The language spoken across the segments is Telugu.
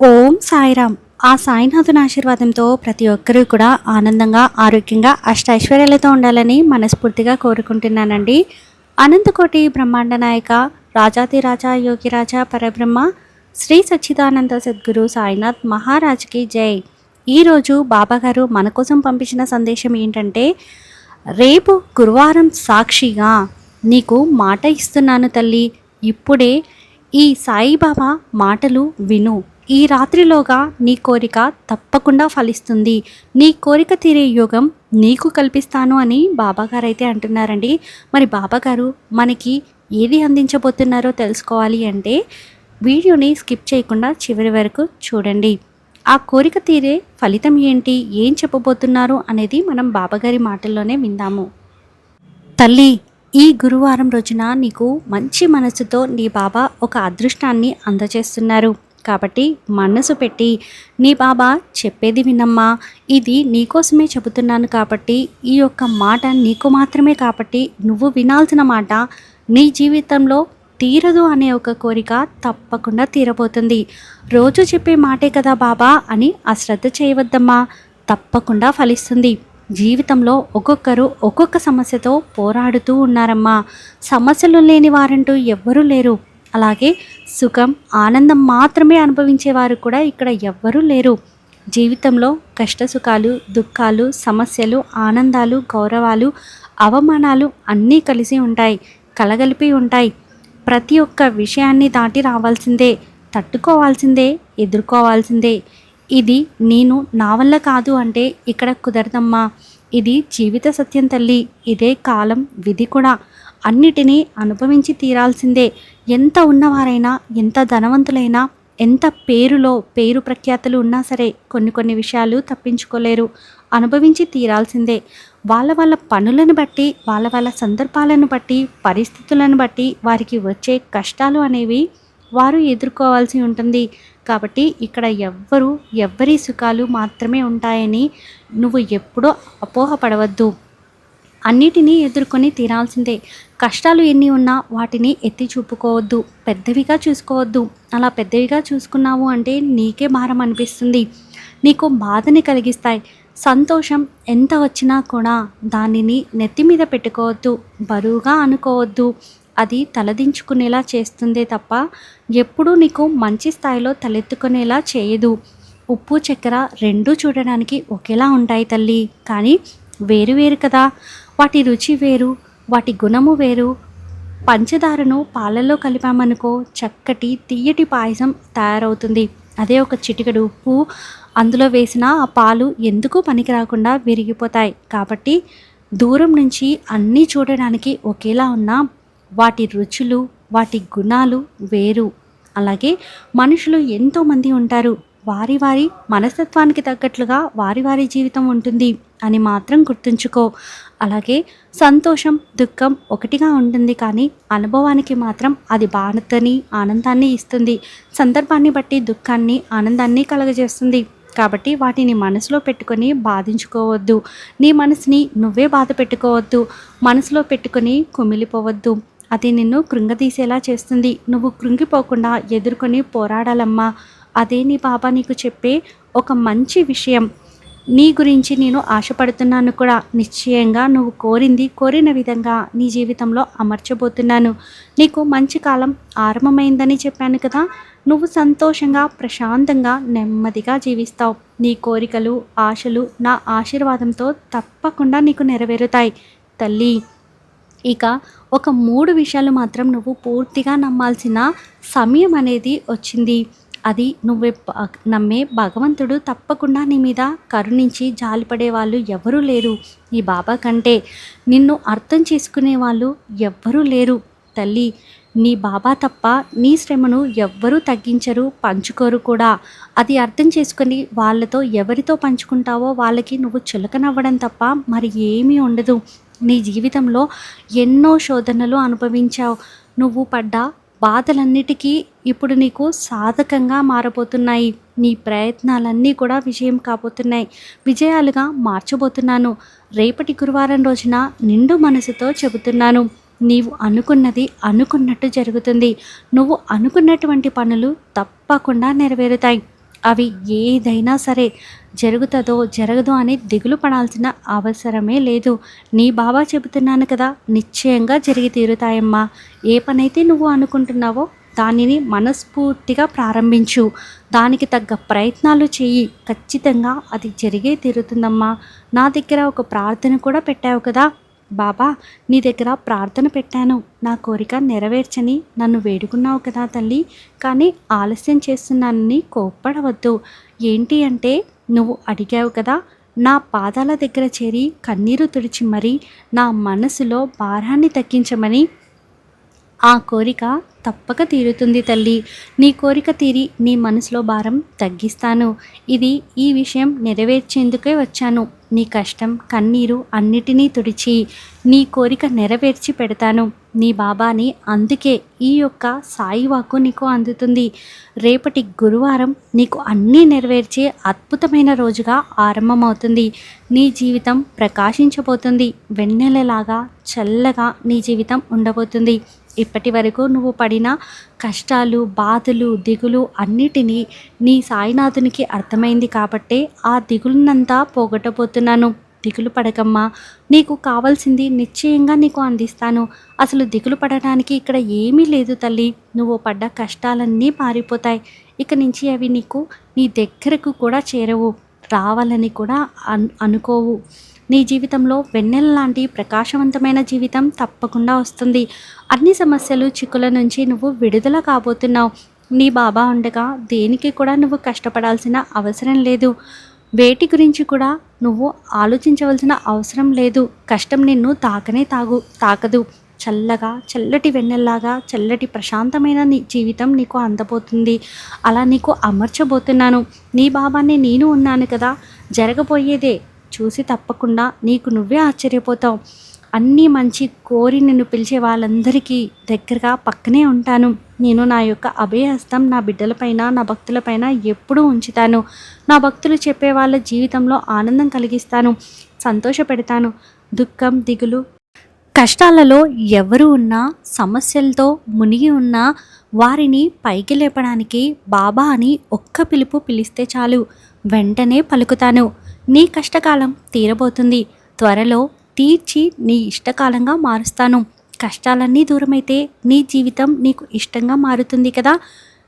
ఓం సాయిరామ్ ఆ సాయినాథుని ఆశీర్వాదంతో ప్రతి ఒక్కరూ కూడా ఆనందంగా ఆరోగ్యంగా అష్టైశ్వర్యాలతో ఉండాలని మనస్ఫూర్తిగా కోరుకుంటున్నానండి. అనంతకోటి బ్రహ్మాండ నాయక రాజాతిరాజా యోగిరాజా పరబ్రహ్మ శ్రీ సచ్చిదానంద సద్గురు సాయినాథ్ మహారాజ్కి జై. ఈరోజు బాబాగారు మన కోసం పంపించిన సందేశం ఏంటంటే రేపు గురువారం సాక్షిగా నీకు మాట ఇస్తున్నాను తల్లి. ఇప్పుడే ఈ సాయిబాబా మాటలు విను. ఈ రాత్రిలోగా నీ కోరిక తప్పకుండా ఫలిస్తుంది. నీ కోరిక తీరే యోగం నీకు కల్పిస్తాను అని బాబాగారు అయితే అంటున్నారండి. మరి బాబాగారు మనకి ఏది అందించబోతున్నారో తెలుసుకోవాలి అంటే వీడియోని స్కిప్ చేయకుండా చివరి వరకు చూడండి. ఆ కోరిక తీరే ఫలితం ఏంటి? ఏం చెప్పబోతున్నారు అనేది మనం బాబాగారి మాటల్లోనే విందాము. తల్లి ఈ గురువారం రోజున నీకు మంచి మనసుతో నీ బాబా ఒక అదృష్టాన్ని అందజేస్తున్నారు. కాబట్టి మనసు పెట్టి నీ బాబా చెప్పేది వినమ్మా ఇది నీకోసమే చెబుతున్నాను కాబట్టి ఈ యొక్క మాట నీకు మాత్రమే కాబట్టి నువ్వు వినాల్సిన మాట నీ జీవితంలో తీరదు అనే ఒక కోరిక తప్పకుండా తీరబోతుంది. రోజు చెప్పే మాటే కదా బాబా అని అశ్రద్ధ చేయవద్దమ్మా. తప్పకుండా ఫలిస్తుంది. జీవితంలో ఒక్కొక్కరు ఒక్కొక్క సమస్యతో పోరాడుతూ ఉన్నారమ్మా. సమస్యలు లేని వారంటూ ఎవ్వరూ లేరు. అలాగే సుఖం ఆనందం మాత్రమే అనుభవించేవారు కూడా ఇక్కడ ఎవ్వరూ లేరు. జీవితంలో కష్ట సుఖాలు దుఃఖాలు సమస్యలు ఆనందాలు గౌరవాలు అవమానాలు అన్నీ కలిసి ఉంటాయి కలగలిపి ఉంటాయి. ప్రతి ఒక్క విషయాన్ని దాటి రావాల్సిందే తట్టుకోవాల్సిందే ఎదుర్కోవాల్సిందే. ఇది నేను నా వల్ల కాదు అంటే ఇక్కడ కుదరదమ్మా. ఇది జీవిత సత్యం తల్లి. ఇదే కాలం విధి కూడా. అన్నిటినీ అనుభవించి తీరాల్సిందే. ఎంత ఉన్నవారైనా ఎంత ధనవంతులైనా ఎంత పేరులో పేరు ప్రఖ్యాతులు ఉన్నా సరే కొన్ని కొన్ని విషయాలు తప్పించుకోలేరు. అనుభవించి తీరాల్సిందే. వాళ్ళ వాళ్ళ పనులను బట్టి వాళ్ళ వాళ్ళ సందర్భాలను బట్టి పరిస్థితులను బట్టి వారికి వచ్చే కష్టాలు అనేవి వారు ఎదుర్కోవాల్సి ఉంటుంది. కాబట్టి ఇక్కడ ఎవ్వరు ఎవ్వరి సుఖాలు మాత్రమే ఉంటాయని నువ్వు ఎప్పుడూ అపోహపడవద్దు. అన్నిటినీ ఎదుర్కొని తీరాల్సిందే. కష్టాలు ఎన్ని ఉన్నా వాటిని ఎత్తి చూపుకోవద్దు. పెద్దవిగా చూసుకోవద్దు. అలా పెద్దవిగా చూసుకున్నావు అంటే నీకే భారం అనిపిస్తుంది. నీకు బాధని కలిగిస్తాయి. సంతోషం ఎంత వచ్చినా కూడా దానిని నెత్తి మీద పెట్టుకోవద్దు. బరువుగా అనుకోవద్దు. అది తలదించుకునేలా చేస్తుందే తప్ప ఎప్పుడూ నీకు మంచి స్థాయిలో తలెత్తుకునేలా చేయదు. ఉప్పు చక్కెర రెండూ చూడడానికి ఒకేలా ఉంటాయి తల్లి. కానీ వేరు వేరు కదా. వాటి రుచి వేరు వాటి గుణము వేరు. పంచదారను పాలల్లో కలిపామనుకో చక్కటి తీయటి పాయసం తయారవుతుంది. అదే ఒక చిటికడు ఉప్పు అందులో వేసిన ఆ పాలు ఎందుకు పనికి రాకుండా విరిగిపోతాయి. కాబట్టి దూరం నుంచి అన్నీ చూడడానికి ఒకేలా ఉన్నా వాటి రుచులు వాటి గుణాలు వేరు. అలాగే మనుషులు ఎంతోమంది ఉంటారు. వారి వారి మనస్తత్వానికి తగ్గట్లుగా వారి వారి జీవితం ఉంటుంది అని మాత్రం గుర్తుంచుకో. అలాగే సంతోషం దుఃఖం ఒకటిగా ఉంటుంది కానీ అనుభవానికి మాత్రం అది బాధని ఆనందాన్ని ఇస్తుంది. సందర్భాన్ని బట్టి దుఃఖాన్ని ఆనందాన్ని కలగజేస్తుంది. కాబట్టి వాటిని మనసులో పెట్టుకొని బాధించుకోవద్దు. నీ మనసుని నువ్వే బాధ పెట్టుకోవద్దు. మనసులో పెట్టుకొని కుమిలిపోవద్దు. అది నిన్ను కృంగతీసేలా చేస్తుంది. నువ్వు కృంగిపోకుండా ఎదుర్కొని పోరాడాలమ్మా. అదే నీ బాబా నీకు చెప్పే ఒక మంచి విషయం. నీ గురించి నేను ఆశపడుతున్నాను కూడా. నిశ్చయంగా నువ్వు కోరింది కోరిన విధంగా నీ జీవితంలో అమర్చబోతున్నాను. నీకు మంచి కాలం ఆరంభమైందని చెప్పాను కదా. నువ్వు సంతోషంగా ప్రశాంతంగా నెమ్మదిగా జీవిస్తావు. నీ కోరికలు ఆశలు నా ఆశీర్వాదంతో తప్పకుండా నీకు నెరవేరుతాయి. తల్లి! ఇక ఒక మూడు విషయాలు మాత్రం నువ్వు పూర్తిగా నమ్మాల్సిన సమయం అనేది వచ్చింది. అది నువ్వు నమ్మే భగవంతుడు తప్పకుండా నీ మీద కరుణించి జాలిపడే వాళ్ళు ఎవరూ లేరు. ఈ బాబా కంటే నిన్ను అర్థం చేసుకునే వాళ్ళు ఎవ్వరూ లేరు. తల్లి నీ బాబా తప్ప నీ శ్రమను ఎవ్వరూ తగ్గించరు పంచుకోరు కూడా. అది అర్థం చేసుకొని వాళ్ళతో ఎవరితో పంచుకుంటావో వాళ్ళకి నువ్వు చులకనవ్వడం తప్ప మరి ఏమీ ఉండదు. నీ జీవితంలో ఎన్నో శోధనలు అనుభవించావు. నువ్వు పడ్డ బాధలన్నిటికీ ఇప్పుడు నీకు సాధకంగా మారబోతున్నాయి. నీ ప్రయత్నాలన్నీ కూడా విజయం కాబోతున్నాయి. విజయాలుగా మార్చబోతున్నాను. రేపటి గురువారం రోజున నిండు మనసుతో చెబుతున్నాను. నీవు అనుకున్నది అనుకున్నట్టు జరుగుతుంది. నువ్వు అనుకున్నటువంటి పనులు తప్పకుండా నెరవేరుతాయి. అవి ఏదైనా సరే జరుగుతుందో జరగదో అని దిగులు పడాల్సిన అవసరమే లేదు. నీ బాబా చెబుతున్నాను కదా నిశ్చయంగా జరిగి తీరుతాయమ్మా. ఏ పనైతే నువ్వు అనుకుంటున్నావో దానిని మనస్ఫూర్తిగా ప్రారంభించు. దానికి తగ్గ ప్రయత్నాలు చెయ్యి. ఖచ్చితంగా అది జరిగే తీరుతుందమ్మా. నా దగ్గర ఒక ప్రార్థన కూడా పెట్టావు కదా. బాబా నీ దగ్గర ప్రార్థన పెట్టాను. నా కోరిక నెరవేర్చని నన్ను వేడుకున్నావు కదా తల్లి. కానీ ఆలస్యం చేస్తున్నానని కోప్పడవద్దు. ఏంటి అంటే నువ్వు అడిగావు కదా నా పాదాల దగ్గర చేరి కన్నీరు తుడిచి మరీ నా మనసులో భారాన్ని తగ్గించమని. ఆ కోరిక తప్పక తీరుతుంది తల్లి. నీ కోరిక తీరి నీ మనసులో భారం తగ్గిస్తాను. ఇది ఈ విషయం నెరవేర్చేందుకే వచ్చాను. నీ కష్టం కన్నీరు అన్నిటినీ తుడిచి నీ కోరిక నెరవేర్చి పెడతాను. నీ బాబాని అందుకే ఈ యొక్క సాయివాకు నీకు అందుతుంది. రేపటి గురువారం నీకు అన్నీ నెరవేర్చే అద్భుతమైన రోజుగా ఆరంభమవుతుంది. నీ జీవితం ప్రకాశించబోతుంది. వెన్నెలలాగా చల్లగా నీ జీవితం ఉండబోతుంది. ఇప్పటి వరకు నువ్వు పడిన కష్టాలు బాధలు దిగులు అన్నిటినీ నీ సాయినాథునికి అర్థమైంది కాబట్టే ఆ దిగులునంతా పోగొట్టబోతున్నాను దిగులు పడకమ్మా. నీకు కావాల్సింది నిశ్చయంగా నీకు అందిస్తాను. అసలు దిగులు పడడానికి ఇక్కడ ఏమీ లేదు తల్లి. నువ్వు పడ్డ కష్టాలన్నీ పారిపోతాయి ఇక నుంచి అవి నీకు నీ దగ్గరకు కూడా చేరవు. రావాలని కూడా అను అనుకోవు. నీ జీవితంలో వెన్నెల లాంటి ప్రకాశవంతమైన జీవితం తప్పకుండా వస్తుంది. అన్ని సమస్యలు చిక్కుల నుంచి నువ్వు విడుదల కాబోతున్నావు. నీ బాబా ఉండగా దేనికి కూడా నువ్వు కష్టపడాల్సిన అవసరం లేదు. వేటి గురించి కూడా నువ్వు ఆలోచించవలసిన అవసరం లేదు. కష్టం నిన్ను తాకనే తాగు తాకదు. చల్లగా చల్లటి వెన్నెల్లాగా చల్లటి ప్రశాంతమైన నీ జీవితం నీకు అందబోతుంది. అలా నీకు అమర్చబోతున్నాను. నీ బాబాన్ని నేను ఉన్నాను కదా. జరగబోయేదే. చూసి తప్పకుండా నీకు నువ్వే ఆశ్చర్యపోతావు. అన్నీ మంచి కోరి నిన్ను పిలిచే వాళ్ళందరికీ దగ్గరగా పక్కనే ఉంటాను. నేను నా యొక్క అభయహస్తం నా బిడ్డలపైన నా భక్తులపైన ఎప్పుడూ ఉంచుతాను. నా భక్తులు చెప్పే వాళ్ళ జీవితంలో ఆనందం కలిగిస్తాను సంతోష పెడతాను దుఃఖం దిగులు కష్టాలలో ఎవరు ఉన్నా సమస్యలతో మునిగి ఉన్నా వారిని పైకి లేపడానికి బాబా అని ఒక్క పిలుపు పిలిస్తే చాలు. వెంటనే పలుకుతాను. నీ కష్టకాలం తీరబోతుంది. త్వరలో తీర్చి నీ ఇష్టకాలంగా మారుస్తాను. కష్టాలన్నీ దూరమైతే నీ జీవితం నీకు ఇష్టంగా మారుతుంది కదా.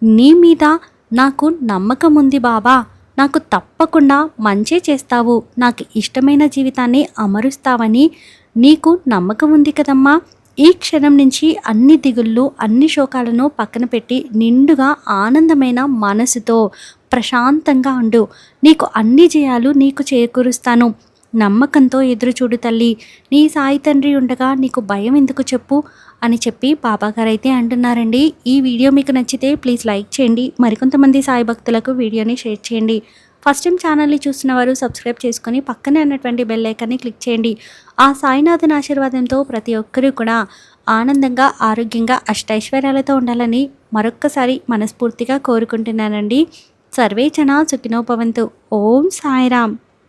నీ మీద నాకు నమ్మకం ఉంది బాబా నాకు తప్పకుండా మంచే చేస్తావు. నాకు ఇష్టమైన జీవితాన్ని అమరుస్తావని నీకు నమ్మకం ఉంది కదమ్మా. ఈ క్షణం నుంచి అన్ని దిగుళ్ళు అన్ని శోకాలను పక్కన పెట్టి నిండుగా ఆనందమైన మనసుతో ప్రశాంతంగా ఉండు. నీకు అన్ని జయాలు నీకు చేకూరుస్తాను. నమ్మకంతో ఎదురుచూడు తల్లి నీ సాయి తండ్రి ఉండగా నీకు భయం ఎందుకు చెప్పు? అని చెప్పి బాబాగారు అయితే అంటున్నారండి. ఈ వీడియో మీకు నచ్చితే ప్లీజ్ లైక్ చేయండి. మరికొంతమంది సాయి భక్తులకు వీడియోని షేర్ చేయండి. ఫస్ట్ టైం ఛానల్ని చూస్తున్న వారు సబ్స్క్రైబ్ చేసుకుని పక్కనే ఉన్నటువంటి బెల్ ఐకాన్ని క్లిక్ చేయండి. ఆ సాయినాథుని ఆశీర్వాదంతో ప్రతి ఒక్కరూ కూడా ఆనందంగా ఆరోగ్యంగా అష్టైశ్వర్యాలతో ఉండాలని మరొక్కసారి మనస్ఫూర్తిగా కోరుకుంటున్నానండి. సర్వే జన సుఖినోపవంతు ఓం సాయిరామ్.